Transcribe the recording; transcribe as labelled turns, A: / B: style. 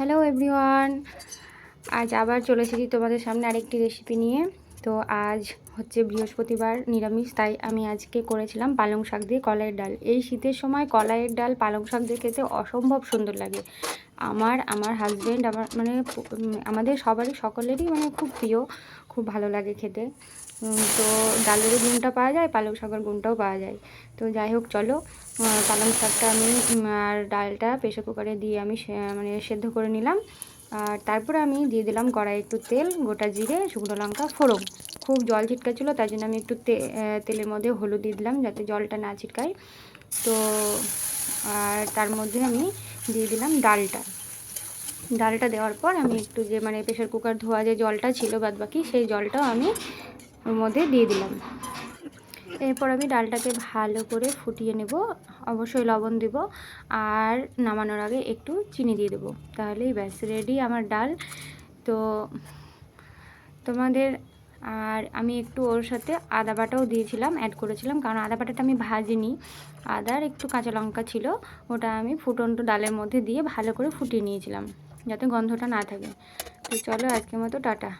A: Hello everyone আজ আবার চলে এসেছি তোমাদের সামনে আরেকটি রেসিপি নিয়ে। তো আজ হচ্ছে বৃহস্পতিবার, নিরামিষ, তাই আমি আজকে করেছিলাম পালং শাক দিয়ে কলাইয়ের ডাল। এই শীতের সময় কলাইয়ের ডাল, পালং শাক দিয়ে খেতে অসম্ভব সুন্দর লাগে। আমার আমার হাজব্যান্ড আমার মানে আমাদের সবারই, সকলেরই মানে খুব প্রিয়, খুব ভালো লাগে খেতে। তো ডালেরও গুণটা পাওয়া যায়, পালং শাকের গুণটাও পাওয়া যায়। তো যাই হোক, চলো পালং শাকটা আমি আর ডালটা প্রেশার কুকারে দিয়ে আমি মানে সেদ্ধ করে নিলাম। আর তারপরে আমি দিয়ে দিলাম কড়াই একটু তেল, গোটা জিরে, শুকনো লঙ্কা, ফোড়ন। খুব জল ছিটকাচ্ছিলো, তার জন্য আমি একটু তেলের মধ্যে হলুদ দিয়ে দিলাম যাতে জলটা না ছিটকায়। তো, আর তার মধ্যে আমি দিয়ে দিলাম ডালটা। ডালটা দেওয়ার পর আমি একটু যে মানে প্রেশার কুকার ধোয়া যে জলটা ছিল বাদ বাকি সেই জলটাও আমি ওর মধ্যে দিয়ে দিলাম। এরপর আমি ডালটাকে ভালো করে ফুটিয়ে নেব। অবশ্যই লবণ দেব আর নামানোর আগে একটু চিনি দিয়ে দেবো। তাহলেই ব্যাস রেডি আমার ডাল। তো তোমাদের আর আমি একটু ওর সাথে আদা বাটাও দিয়েছিলাম অ্যাড করেছিলাম। কারণ আদা বাটাটা আমি ভাজিনি। আদার একটু কাঁচা লঙ্কা ছিল, ওটা আমি ফুটন্ত ডালের মধ্যে দিয়ে ভালো করে ফুটিয়ে নিয়েছিলাম, যাতে গন্ধটা না থাকে। তো চলো আজকের মতো, টাটা।